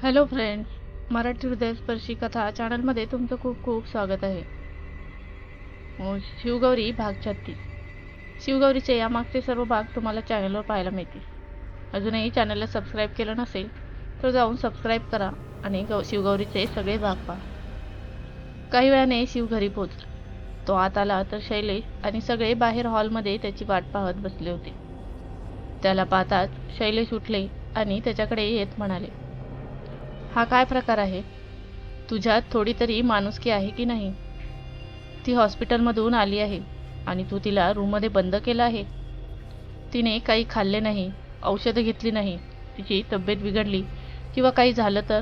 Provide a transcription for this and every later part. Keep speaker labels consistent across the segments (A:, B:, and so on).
A: Hello friend Marathi हृदयस्पर्शी कथा चॅनलमध्ये तुमचं खूप खूप स्वागत आहे. हो, शिवगौरी भाग छत्तीस. शिवगौरीचे यामागचे सर्व भाग तुम्हाला चॅनलवर पाहायला मिळतील. अजूनही चॅनलला सबस्क्राईब केलं नसेल तर जाऊन सबस्क्राईब करा आणि गौ शिवगौरीचे सगळे भाग पहा. काही वेळाने शिव घरी पोचला तो आत आला तर शैलेश आणि सगळे बाहेर हॉलमध्ये त्याची वाट पाहत बसले होते. त्याला पाहताच शैलेश उठले आणि त्याच्याकडे येत म्हणाले हा काय प्रकार आहे? तुझ्यात थोडी तरी माणुसकी आहे की नाही? ती हॉस्पिटलमधून आली आहे आणि तू तिला रूममध्ये बंद केलं आहे. तिने काही खाल्ले नाही औषधं घेतली नाही तिची तब्येत बिघडली किंवा काही झालं तर?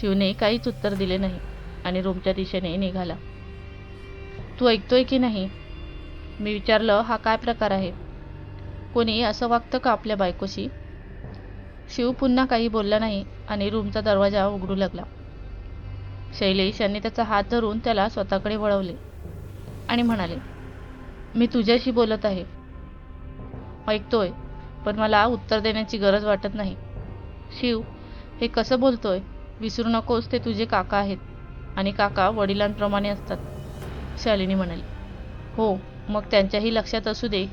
A: शिवने काहीच उत्तर दिले नाही आणि रूमच्या दिशेने निघाला. तू ऐकतोय की नाही? मी विचारलं हा काय प्रकार आहे? कोणी असं वागतं का आपल्या बायकोशी? शिव पुन्हा काही बोलला नाही आणि रूमचा दरवाजा उघडू लागला. शैलेश यांनी त्याचा हात धरून त्याला स्वतःकडे वळवले आणि म्हणाले मी तुझ्याशी बोलत आहे. ऐकतोय पण मला उत्तर देण्याची गरज वाटत नाही. शिव हे कसं बोलतोय? विसरू नकोस ते तुझे काका आहेत आणि काका वडिलांप्रमाणे असतात. शालिनी म्हणाली हो मग त्यांच्याही लक्षात असू दे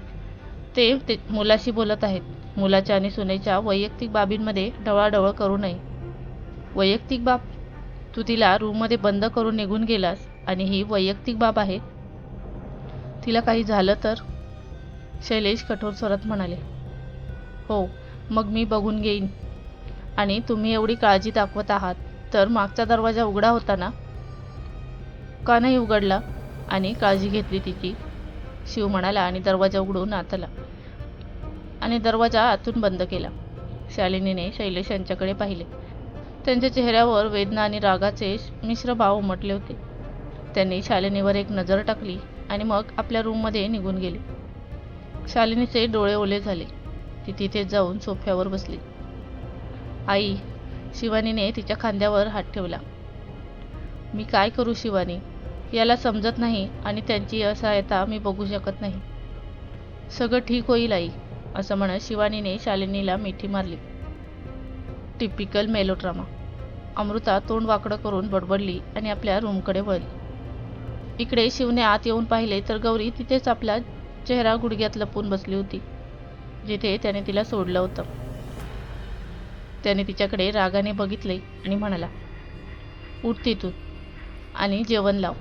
A: ते ते मुलाशी बोलत आहेत. मुलाच्या आणि सुनेच्या वैयक्तिक बाबींमध्ये ढवळाढवळ करू नये. वैयक्तिक बाब? तू तिला रूममध्ये बंद करून निघून गेलास आणि ही वैयक्तिक बाब आहे? तिला काही झालं तर? शैलेश कठोर स्वरात म्हणाले. हो मग मी बघून घेईन. आणि तुम्ही एवढी काळजी दाखवत आहात तर मागचा दरवाजा उघडा होता ना? का नाही उघडला? आणि काळजी घेतली तिची? शिव म्हणाला आणि दरवाजा उघडून आत आला आणि दरवाजा आतून बंद केला. शालिनीने शैलेश यांच्याकडे पाहिले. त्यांच्या चेहऱ्यावर वेदना आणि रागाचे मिश्र भाव उमटले होते. त्यांनी शालिनीवर एक नजर टाकली आणि मग आपल्या रूममध्ये निघून गेले. शालिनीचे डोळे ओले झाले. ती तिथे जाऊन सोफ्यावर बसली. आई शिवानीने तिच्या खांद्यावर हात ठेवला. मी काय करू शिवानी? याला समजत नाही आणि त्यांची असहायता मी बघू शकत नाही. सगळं ठीक होईल आई. असं म्हणत शिवानीने शालिनीला मिठी मारली. टिपिकल मेलोड्रामा अमृता तोंड वाकडं करून बडबडली आणि आपल्या रूमकडे वळली. इकडे शिवने आत येऊन पाहिले तर गौरी तिथेच आपला चेहरा गुडघ्यात लपून बसली होती जिथे त्याने तिला सोडलं होतं. त्याने तिच्याकडे रागाने बघितले आणि म्हणाला उठ तिथून आणि जेवण लाव.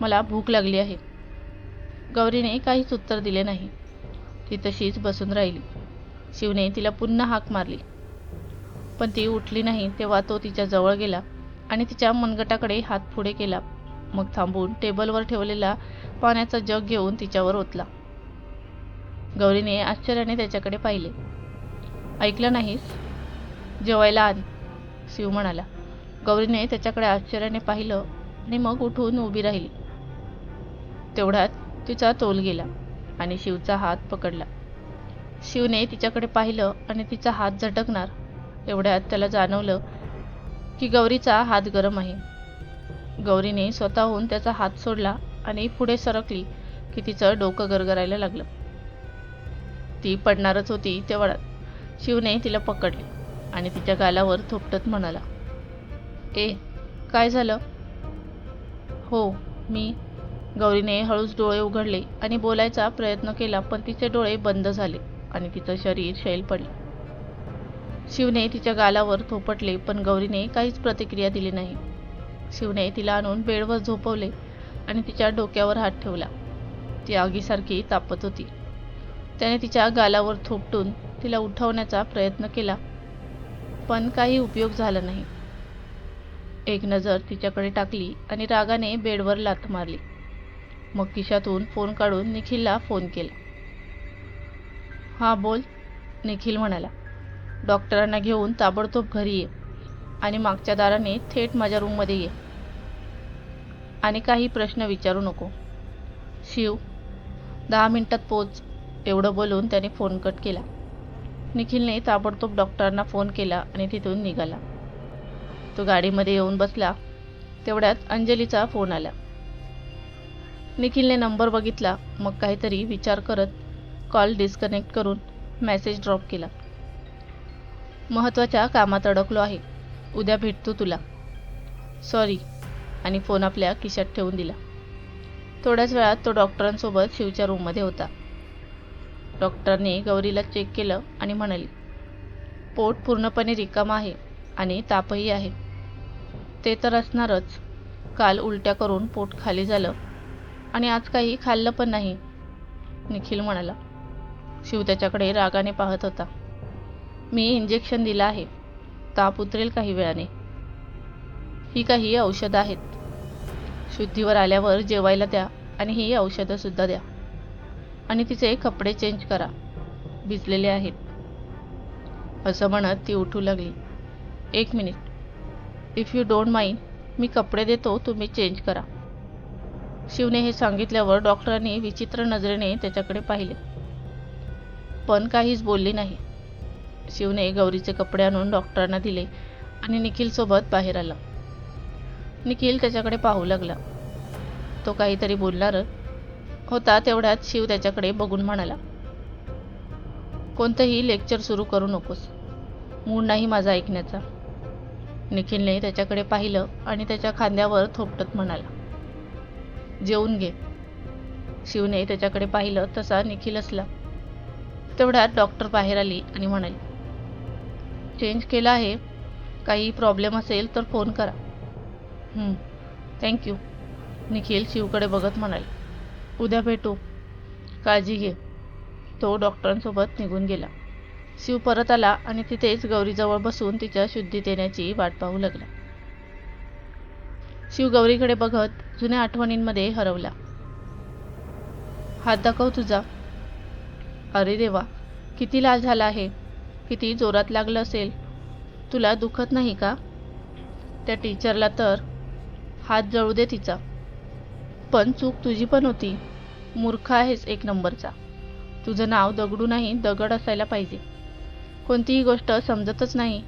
A: मला भूक लागली आहे. गौरीने काहीच उत्तर दिले नाही. ती तशीच बसून राहिली. शिवने तिला पुन्हा हाक मारली. पण ती उठली नाही तेव्हा तो तिच्या जवळ गेला आणि तिच्या मनगटाकडे हात पुढे केला. मग थांबून टेबलवर ठेवलेला पाण्याचा जग घेऊन तिच्यावर ओतला. गौरीने आश्चर्याने त्याच्याकडे पाहिले. ऐकलं नाहीस? जेवायला आण शिव म्हणाला. गौरीने त्याच्याकडे आश्चर्याने पाहिलं आणि मग उठून उभी राहिली. तेवढ्यात तिचा तोल गेला. आणि शिवचा हात पकडला. शिवने तिच्याकडे पाहिलं आणि तिचा हात झटकणार. एवढ्यात त्याला जाणवलं की गौरीचा हात गरम आहे. गौरीने स्वतःहून त्याचा हात सोडला आणि पुढे सरकली की तिचं डोकं गरगरायला लागलं. ती पडणारच होती तेवढ्यात शिवने तिला पकडले आणि तिच्या गालावर थोपटत म्हणाला ए काय झालं? हो मी गौरीने हळूच डोळे उघडले आणि बोलायचा प्रयत्न केला पण तिचे डोळे बंद झाले आणि तिचं शरीर शैल पडले. शिवने तिच्या गालावर थोपटले पण गौरीने काहीच प्रतिक्रिया दिली नाही. शिवने तिला आणून बेडवर झोपवले आणि तिच्या डोक्यावर हात ठेवला. ती आगीसारखी तापत होती. त्याने तिच्या गालावर थोपटून तिला उठवण्याचा प्रयत्न केला पण काही उपयोग झाला नाही. एक नजर तिच्याकडे टाकली आणि रागाने बेडवर लाथ मारली. मग खिशातून फोन काढून निखिलला फोन केला. हां बोल निखिल म्हणाला. डॉक्टरांना घेऊन ताबडतोब घरी ये आणि मागच्या दाराने थेट माझ्या रूममध्ये ये आणि काही प्रश्न विचारू नको. शिव दहा मिनिटात पोच एवढं बोलून त्याने फोन कट केला. निखिलने ताबडतोब डॉक्टरांना फोन केला आणि तिथून निघाला. तो गाडीमध्ये येऊन बसला. तेवढ्यात अंजलीचा फोन आला. निखिलने नंबर बघितला मग काहीतरी विचार करत कॉल डिस्कनेक्ट करून मेसेज ड्रॉप केला. महत्त्वाच्या कामात अडकलो आहे. उद्या भेटतो तुला. सॉरी आणि फोन आपल्या खिशात ठेवून दिला. थोड्याच वेळात तो डॉक्टरांसोबत शिवच्या रूममध्ये होता. डॉक्टरने गौरीला चेक केलं आणि म्हणाली पोट पूर्णपणे रिकाम आहे आणि तापही आहे. ते तर असणारच. काल उलट्या करून पोट खाली झालं. आणि आज काही खाल्लं पण नाही निखिल म्हणाला. शिव त्याच्याकडे रागाने पाहत होता. मी इंजेक्शन दिलं आहे. ताप उतरेल काही वेळाने. ही काही औषधं आहेत. शुद्धीवर आल्यावर जेवायला द्या आणि ही औषधंसुद्धा द्या. आणि तिचे कपडे चेंज करा. भिजलेले आहेत. असं म्हणत ती उठू लागली. एक minute if you don't mind मी कपडे देतो तुम्ही चेंज करा. शिवने हे सांगितल्यावर डॉक्टरांनी विचित्र नजरेने त्याच्याकडे पाहिले. पण काहीच बोलली नाही. शिवने गौरीचे कपडे आणून डॉक्टरांना दिले आणि निखिलसोबत बाहेर आला. निखिल त्याच्याकडे पाहू लागला. तो काहीतरी बोलणार होता तेवढ्यात शिव त्याच्याकडे बघून म्हणाला कोणतंही लेक्चर सुरू करू नकोस. मूड नाही माझा ऐकण्याचा. निखिलने त्याच्याकडे पाहिलं आणि त्याच्या खांद्यावर थोपटत म्हणाला जेवून घे. शिवने त्याच्याकडे पाहिलं तसा निखिल असला. तेवढ्यात डॉक्टर बाहेर आली आणि म्हणाली चेंज केला आहे. काही प्रॉब्लेम असेल तर फोन करा. थँक्यू निखिल शिवकडे बघत म्हणाले उद्या भेटू. काळजी घे. तो डॉक्टरांसोबत निघून गेला. शिव परत आला आणि तिथेच गौरीजवळ बसून तिच्या शुद्धी देण्याची वाट पाहू लागला. शिवगौरीकडे बघत जुन्या आठवणींमध्ये हरवला. हात दाखव तुझा. अरे देवा किती लाल झाला आहे. किती जोरात लागलं असेल. तुला दुखत नाही का? त्या टीचरला तर हात जळू दे तिचा. पण चूक तुझी पण होती. मूर्ख आहेस एक नंबरचा. तुझं नाव दगडू नाही दगड असायला पाहिजे. कोणतीही गोष्ट समजतच नाही.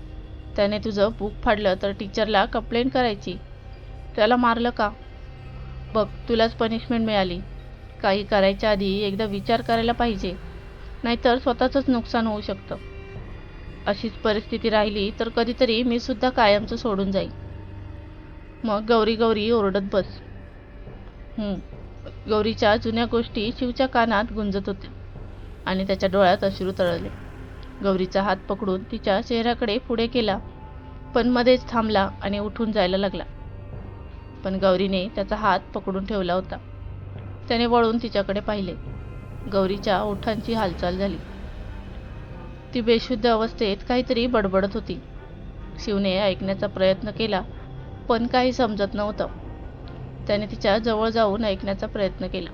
A: त्याने तुझं बुक फाडलं तर टीचरला कंप्लेंट करायची. त्याला मारलं का? बघ तुलाच पनिशमेंट मिळाली. काही करायच्या आधी एकदा विचार करायला पाहिजे. नाहीतर स्वतःचंच नुकसान होऊ शकतं. अशीच परिस्थिती राहिली तर कधीतरी मी सुद्धा कायमचं सोडून जाईल मग गौरी गौरी ओरडत बस. गौरीच्या जुन्या गोष्टी शिवच्या कानात गुंजत होत्या आणि त्याच्या डोळ्यात अश्रू तळले. गौरीचा हात पकडून तिच्या चेहऱ्याकडे पुढे केला पण मध्येच थांबला आणि उठून जायला लागला. पण गौरीने त्याचा हात पकडून ठेवला होता. त्याने वळून तिच्याकडे पाहिले. गौरीच्या ओठांची हालचाल झाली. ती बेशुद्ध अवस्थेत काहीतरी बडबडत होती. शिवने ऐकण्याचा प्रयत्न केला पण काही समजत नव्हतं. त्याने तिच्या जवळ जाऊन ऐकण्याचा प्रयत्न केला.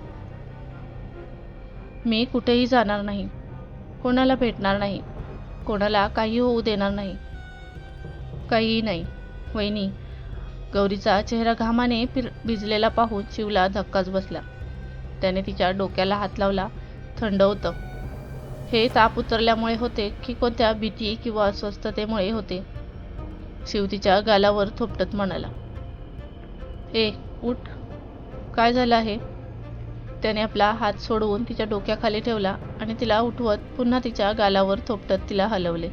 A: मी कुठेही जाणार नाही. कोणाला भेटणार नाही. कोणाला काही होऊ देणार नाही. काहीही नाही. वहिनी गौरीचा चेहरा घामाने फिर भिजलेला पाहून शिवला धक्काच बसला. त्याने तिच्या डोक्याला हात लावला. थंड होतं. हे ताप उतरल्यामुळे होते की कोणत्या भीती किंवा अस्वस्थतेमुळे होते. शिव तिच्या गालावर थोपटत म्हणाला. ए उठ. काय झालं आहे? त्याने आपला हात सोडवून तिच्या डोक्याखाली ठेवला आणि तिला उठवत पुन्हा तिच्या गालावर थोपटत तिला हलवले.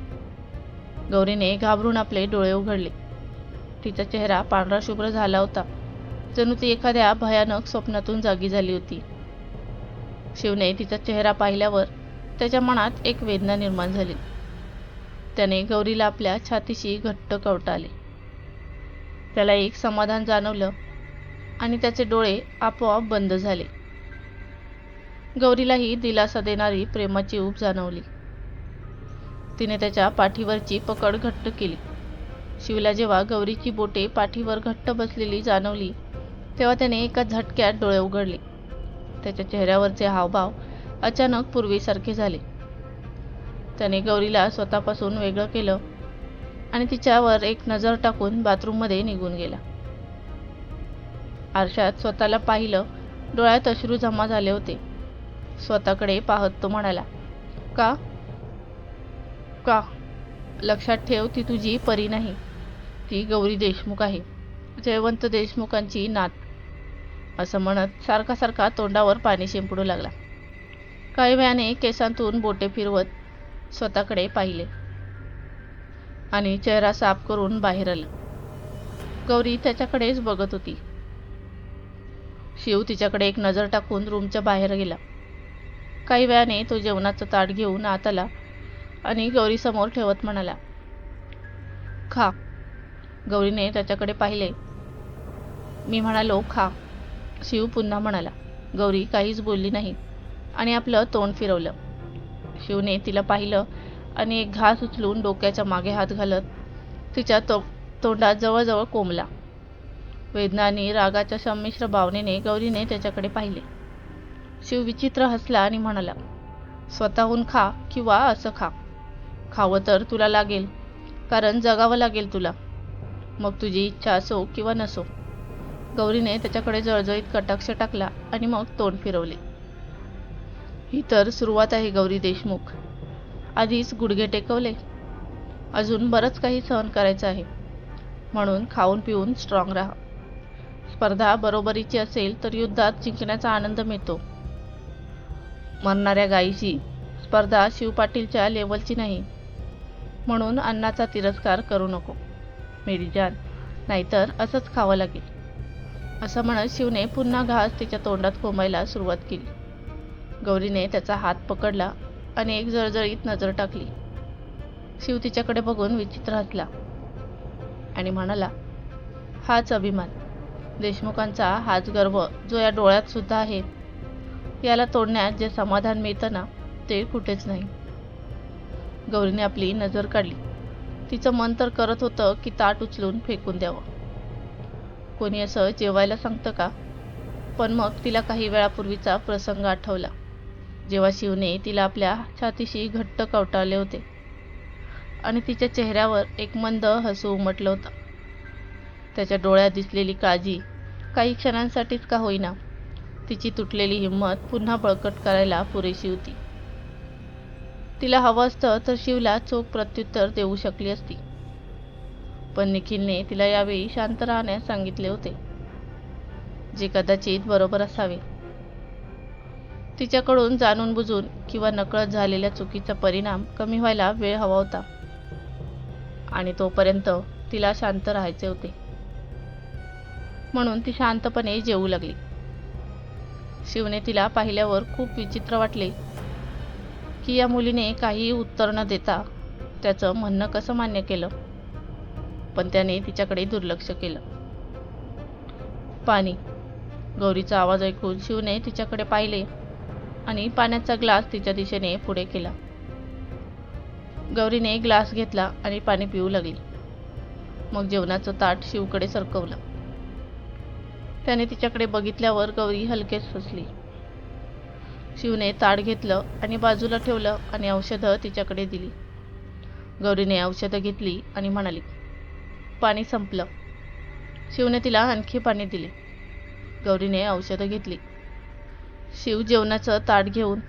A: गौरीने घाबरून आपले डोळे उघडले. तिचा चेहरा पांढरा शुभ्र झाला होता. जणू ती एखाद्या भयानक स्वप्नातून जागी झाली होती. शिवने तिचा चेहरा पाहिल्यावर त्याच्या मनात एक वेदना निर्माण झाली. त्याने गौरीला आपल्या छातीशी घट्ट कवटाले. त्याला एक समाधान जाणवलं आणि त्याचे डोळे आपोआप बंद झाले. गौरीलाही दिलासा देणारी प्रेमाची ऊब जाणवली. तिने त्याच्या पाठीवरची पकड घट्ट केली. शिवला जेव्हा गौरीची बोटे पाठीवर घट्ट बसलेली जाणवली तेव्हा त्याने एका झटक्यात डोळे उघडले. त्याच्या चेहऱ्यावरचे हावभाव अचानक पूर्वीसारखे झाले. त्याने गौरीला स्वतःपासून वेगळं केलं आणि तिच्यावर एक नजर टाकून बाथरूममध्ये निघून गेला. आरशात स्वतःला पाहिलं डोळ्यात अश्रू जमा झाले होते. स्वतःकडे पाहत तो म्हणाला का? का? लक्षात ठेव ती तुझी परी नाही. ती गौरी देशमुख आहे. जयवंत देशमुखांची नात. असं म्हणत सारखा सारखा तोंडावर पाणी शिंपडू लागला. काही वेळाने केसांतून बोटे फिरवत स्वतःकडे पाहिले. आणि चेहरा साफ करून बाहेर आला. गौरी त्याच्याकडेच बघत होती. शिव तिच्याकडे एक नजर टाकून रूमच्या बाहेर गेला. काही वेळाने तो जेवणाचं ताट घेऊन आत आला आणि गौरीसमोर ठेवत म्हणाला खा. गौरीने त्याच्याकडे पाहिले. मी म्हणालो खा. शिव पुन्हा म्हणाला गौरी काहीच बोलली नाही. आणि आपलं तोंड फिरवलं. शिवने तिला पाहिलं आणि एक घास उचलून डोक्याच्या मागे हात घालत तिच्या तो तोंडात जवळजवळ कोंबला. वेदना आणि रागाच्या संमिश्र भावनेने गौरीने त्याच्याकडे पाहिले. शिव विचित्र हसला आणि म्हणाला स्वतःहून खा किंवा असं खा. खावं तर तुला लागेल कारण जगावं लागेल तुला. मग तुझी इच्छा असो किंवा नसो. गौरीने त्याच्याकडे जळजळीत कटाक्ष टाकला आणि मग तोंड फिरवले. ही तर सुरुवात आहे गौरी देशमुख. आधीच गुडघे टेकवले. अजून बरंच काही सहन करायचं आहे. म्हणून खाऊन पिऊन स्ट्रॉंग राहा. स्पर्धा बरोबरीची असेल तर युद्धात जिंकण्याचा आनंद मिळतो. मरणाऱ्या गायीची स्पर्धा शिवपाटीलच्या लेवलची नाही. म्हणून अन्नाचा तिरस्कार करू नको. मेरीजान नाहीतर असंच खावं लागेल. असं म्हणत शिवने पुन्हा घास तिच्या तोंडात कोंबायला सुरुवात केली. गौरीने त्याचा हात पकडला आणि एक जळजळीत नजर टाकली. शिव तिच्याकडे बघून विचित्र हसला आणि म्हणाला हाच अभिमान. देशमुखांचा हाच गर्व जो या डोळ्यात सुद्धा आहे याला तोडण्यात जे समाधान मिळतं ना ते कुठेच नाही. गौरीने आपली नजर काढली. तिचं मन तर करत होतं की ताट उचलून फेकून द्यावं. कोणी असं जेवायला सांगतं का? पण मग तिला काही वेळापूर्वीचा प्रसंग आठवला. जेव्हा शिवने तिला आपल्या छातीशी घट्ट कवटाळले होते. आणि तिच्या चेहऱ्यावर एक मंद हसू उमटलं होतं. त्याच्या डोळ्यात दिसलेली काळजी काही क्षणांसाठीच का होईना तिची तुटलेली हिंमत पुन्हा बळकट करायला पुरेशी होती. तिला हवं असतं तर शिवला चोख प्रत्युत्तर देऊ शकली असती. पण निखिलने तिला यावेळी शांत राहण्यास सांगितले होते. जे कदाचित बरोबर असावे. तिच्याकडून जाणून बुजून किंवा नकळत झालेल्या चुकीचा परिणाम कमी व्हायला वेळ हवा होता. आणि तोपर्यंत तिला शांत राहायचे होते. म्हणून ती शांतपणे जेवू लागली. शिवने तिला पाहिल्यावर खूप विचित्र वाटले. की या मुलीने काहीही उत्तर न देता त्याचं म्हणणं कसं मान्य केलं? पण त्याने तिच्याकडे दुर्लक्ष केलं. पाणी. गौरीचा आवाज ऐकून शिवने तिच्याकडे पाहिले आणि पाण्याचा ग्लास तिच्या दिशेने पुढे केला. गौरीने ग्लास घेतला आणि पाणी पिऊ लागली. मग जेवणाचं ताट शिवकडे सरकवलं. त्याने तिच्याकडे बघितल्यावर गौरी हलकेच फसली शिवने ताड घेतलं आणि बाजूला ठेवलं आणि औषधं तिच्याकडे दिली. गौरीने औषधं घेतली आणि म्हणाली पाणी संपलं. शिवने तिला आणखी पाणी दिले. गौरीने औषधं घेतली. शिव जेवणाचं ताट घेऊन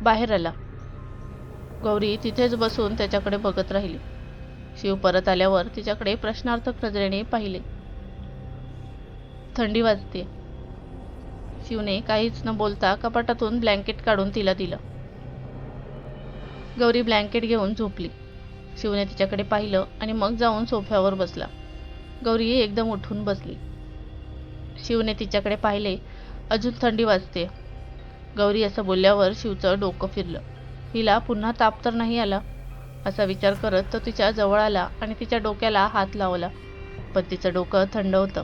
A: बाहेर आला. गौरी तिथेच बसून त्याच्याकडे बघत राहिली. शिव परत आल्यावर तिच्याकडे प्रश्नार्थक नजरेने पाहिले. थंडी वाजते. शिवने काहीच न बोलता कपाटातून ब्लँकेट काढून तिला दिलं. गौरी ब्लँकेट घेऊन झोपली. शिवने तिच्याकडे पाहिलं आणि मग जाऊन सोफ्यावर बसला. गौरी एकदम उठून बसली. शिवने तिच्याकडे पाहिले अजून थंडी वाजते. गौरी असं बोलल्यावर शिवचं डोकं फिरलं. हिला पुन्हा ताप तर नाही आला? असा विचार करत तो तिच्या जवळ आला आणि तिच्या डोक्याला हात लावला. पण तिचं डोकं थंड होतं.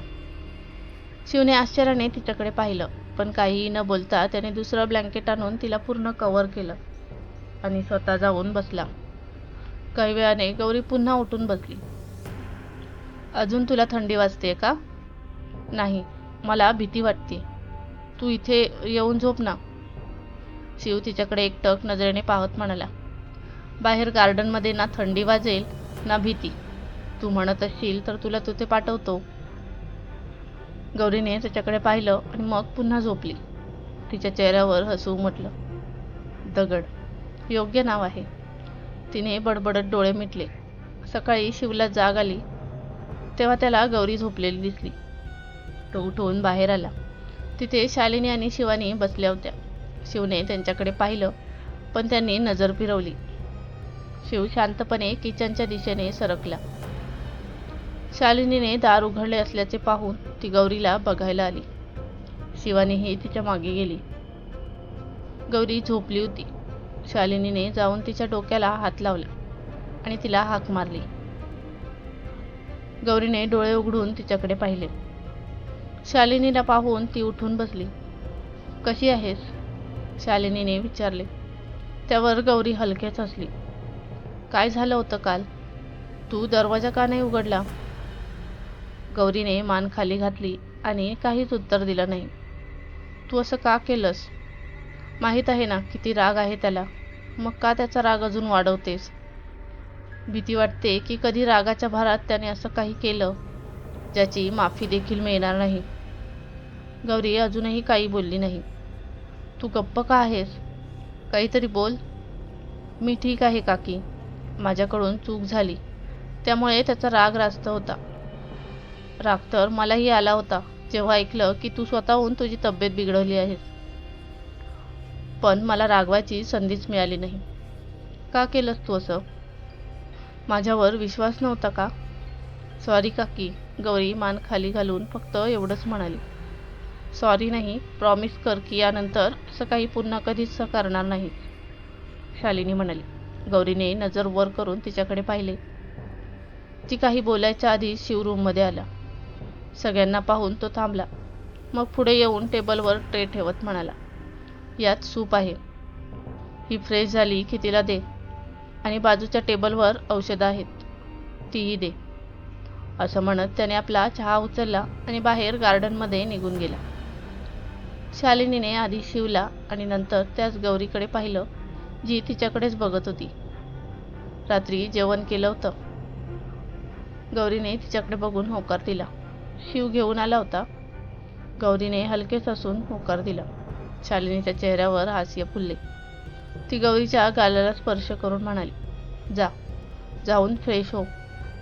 A: शिवने आश्चर्याने तिच्याकडे पाहिलं. पण काहीही न बोलता त्याने दुसरं ब्लँकेट आणून तिला पूर्ण कवर केलं आणि स्वतः जाऊन बसला. काही वेळाने गौरी पुन्हा उठून बसली. अजून तुला थंडी वाजते का? नाही मला भीती वाटते. तू इथे येऊन झोप ना. शिव तिच्याकडे एकटक नजरेने पाहत म्हणाला. बाहेर गार्डनमध्ये ना थंडी वाजेल ना भीती. तू म्हणत असशील तर तुला तिथे पाठवतो. गौरीने त्याच्याकडे पाहिलं आणि मग पुन्हा झोपली. तिच्या चेहऱ्यावर हसू म्हटलं दगड योग्य नाव आहे. तिने बडबडत डोळे मिटले. सकाळी शिवला जाग आली. तेव्हा त्याला गौरी झोपलेली दिसली. तो उठून बाहेर आला. तिथे शालिनी आणि शिवानी बसल्या होत्या. शिवने त्यांच्याकडे पाहिलं पण त्यांनी नजर फिरवली. शिव शांतपणे किचनच्या दिशेने सरकला. शालिनीने दार उघडले असल्याचे पाहून ती गौरीला बघायला आली. शिवानीही तिच्यामागे गेली. गौरी झोपली होती. शालिनीने जाऊन तिच्या डोक्याला हात लावला आणि तिला हाक मारली. गौरीने डोळे उघडून तिच्याकडे पाहिले. शालिनीला पाहून ती उठून बसली. कशी आहेस? शालिनीने विचारले. त्यावर गौरी हलकेच असली काय झालं होतं काल? तू दरवाजा का नाही उघडला? गौरीने मान खाली घातली आणि काहीच उत्तर दिलं नाही. तू असं का केलंस? माहीत आहे ना किती राग आहे त्याला. मग का त्याचा राग अजून वाढवतेस? भीती वाटते की कधी रागाच्या भारात त्याने असं काही केलं ज्याची माफी देखील मिळणार नाही. गौरी अजूनही काही बोलली नाही. तू गप्प का आहेस? काहीतरी बोल. मी ठीक आहे काकी. माझ्याकडून चूक झाली. त्यामुळे त्याचा राग रास्त होता. राग तर मलाही आला होता. जेव्हा ऐकलं की तू स्वतःहून तुझी तब्येत बिघडवली आहेस पण मला रागवायची संधीच मिळाली नाही. का केलंस तू असं? माझ्यावर विश्वास नव्हता का? सॉरी काकी गौरी मान खाली घालून फक्त एवढंच म्हणाली. सॉरी नाही प्रॉमिस कर की यानंतर असं काही पुन्हा कधीच करणार नाही. शालिनी म्हणाली. गौरीने नजर वर करून तिच्याकडे पाहिले. ती काही बोलायच्या आधी शिव रूममध्ये आला. सगळ्यांना पाहून तो थांबला. मग पुढे येऊन टेबलवर ट्रे ठेवत म्हणाला यात सूप आहे. ही फ्रेश झाली की तिला दे. आणि बाजूच्या टेबलवर औषधं आहेत. तीही दे. असं म्हणत त्याने आपला चहा उचलला आणि बाहेर गार्डनमध्ये निघून गेला. शालिनीने आधी शिवला आणि नंतर त्याच गौरीकडे पाहिलं जी तिच्याकडेच बघत होती. रात्री जेवण केलं होतं. गौरीने तिच्याकडे बघून होकार दिला. शिव घेऊन आला होता. गौरीने हलकेच हसून होकार दिला. शालिनीच्या चेहऱ्यावर हास्य फुलले. ती गौरीच्या गालाला स्पर्श करून म्हणाली जा जाऊन फ्रेश हो.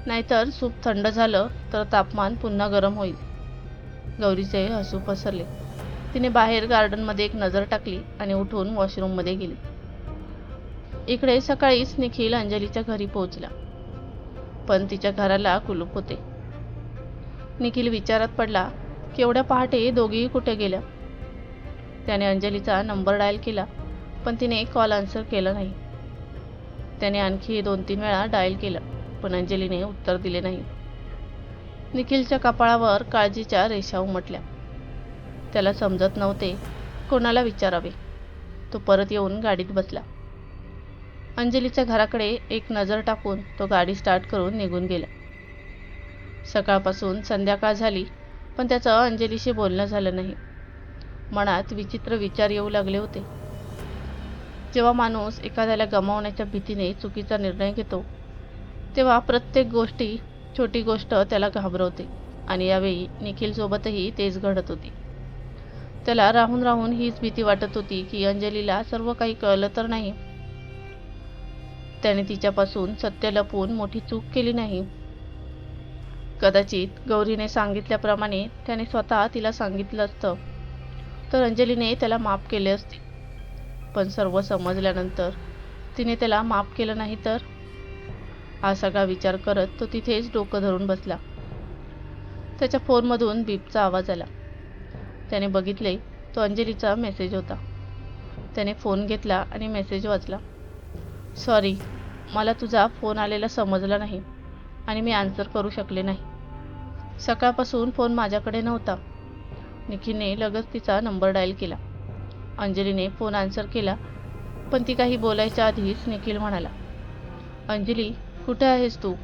A: नाहीतर सूप थंड झालं तर तापमान पुन्हा गरम होईल. गौरीचे हसू पसरले. तिने बाहेर गार्डनमध्ये एक नजर टाकली आणि उठून वॉशरूममध्ये गेली. इकडे सकाळीच निखिल अंजलीच्या घरी पोहोचला. पण तिच्या घराला कुलूप होते. निखिल विचारात पडला की एवढ्या पहाटे दोघीही कुठे गेल्या? त्याने अंजलीचा नंबर डायल केला पण तिने कॉल आन्सर केला नाही. त्याने आणखी दोन तीन वेळा डायल केलं पण अंजलीने उत्तर दिले नाही. निखिलच्या कपाळावर काळजीच्या रेषा उमटल्या. त्याला समजत नव्हते कोणाला विचारावे. तो परत येऊन गाडीत बसला. अंजलीच्या घराकडे एक नजर टाकून तो गाडी स्टार्ट करून निघून गेला. सकाळपासून संध्याकाळ झाली पण त्याचं अंजलीशी बोलणं झालं नाही. मनात विचित्र विचार येऊ लागले होते. जेव्हा माणूस एखाद्याला गमावण्याच्या भीतीने चुकीचा निर्णय घेतो तेव्हा प्रत्येक गोष्टी छोटी गोष्ट त्याला घाबरवते आणि यावेळी निखिलसोबतही तेच घडत होती. त्याला राहून राहून हीच भीती वाटत होती की अंजलीला सर्व काही कळलं तर नाही. त्याने तिच्यापासून सत्य लपवून मोठी चूक केली नाही. कदाचित गौरीने सांगितल्याप्रमाणे त्याने स्वतः तिला सांगितलं असतं. तर अंजलीने त्याला माफ केले असते. पण सर्व समजल्यानंतर तिने त्याला माफ केलं नाही तर? हा सगळा विचार करत तो तिथेच डोकं धरून बसला. त्याच्या फोनमधून बीपचा आवाज आला. त्याने बघितले तो अंजलीचा मेसेज होता. त्याने फोन घेतला आणि मेसेज वाचला. सॉरी मला तुझा फोन आलेला समजला नाही. आणि मी आन्सर करू शकले नाही. सकाळपासून फोन माझ्याकडे नव्हता. निखिलने लगेच तिचा नंबर डायल केला. अंजलीने फोन आन्सर केला पण ती काही बोलायच्या आधीच निखिल म्हणाला अंजली कुठे आहेस तू?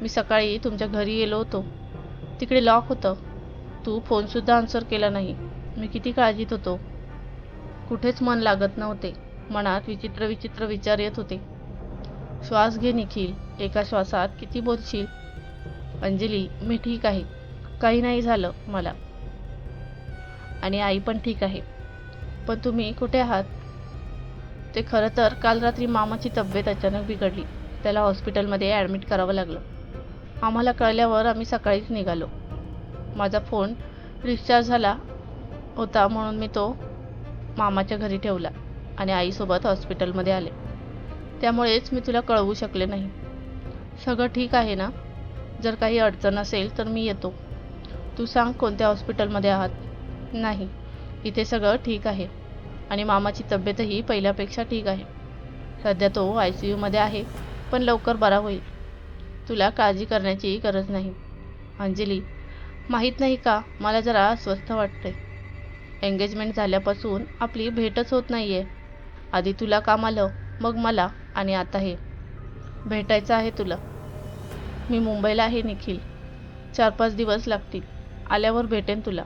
A: मी सकाळी तुमच्या घरी गेलो होतो. तिकडे लॉक होतं. तू फोनसुद्धा आन्सर केला नाही. मी किती काळजीत होतो. कुठेच मन लागत नव्हते. मनात विचित्र विचित्र विचार येत होते. श्वास घे निखिल. एका श्वासात किती बोलशील? अंजली मी ठीक आहे. काही नाही झालं मला. आणि आई पण ठीक आहे. पण तुम्ही कुठे आहात? ते खरं तर काल रात्री मामाची तब्येत अचानक बिघडली. त्याला हॉस्पिटलमध्ये ॲडमिट करावं लागलं. आम्हाला कळल्यावर आम्ही सकाळीच निघालो. माझा फोन डिस्चार्ज झाला होता म्हणून मी तो मामाच्या घरी ठेवला आणि आईसोबत हॉस्पिटलमध्ये आले. त्यामुळेच मी तुला कळवू शकले नाही. सगळं ठीक आहे ना? जर काही अडचण असेल तर मी येतो. तू सांग कोणत्या हॉस्पिटलमध्ये आहात? नाही. इथे सगळं ठीक आहे. आणि मामाची तब्येतही पहिल्यापेक्षा ठीक आहे. सध्या तो आय सी यूमध्ये आहे पण लवकर बरा होईल. तुला काळजी करण्याची गरज नाही. अंजली माहीत नाही का? मला जरा अस्वस्थ वाटते एंगेजमेंट झाल्यापासून आपली भेटच होत नाही आहे आधी तुला काम आलं मग मला आणि आता हे. भेटायचं आहे तुला. मी मुंबईला आहे निखिल. चार पाच दिवस लागतील. आल्यावर भेटेन तुला.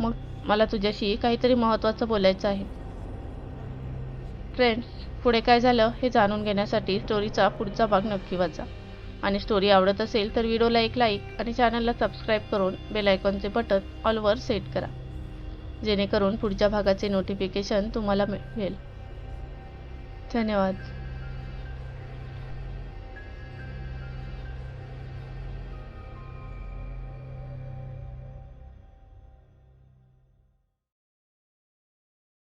A: मग मला तुझ्याशी काहीतरी महत्त्वाचं बोलायचं आहे. फ्रेंड्स पुढे काय झालं हे जाणून घेण्यासाठी स्टोरीचा पुढचा भाग नक्की वाचा. आणि स्टोरी आवडत असेल तर व्हिडिओला एक लाईक आणि चॅनलला सबस्क्राईब करून बेल आयकॉनचे बटन ऑलवर सेट करा. जेणेकरून पुढच्या भागाचे नोटिफिकेशन तुम्हाला मिळेल. धन्यवाद.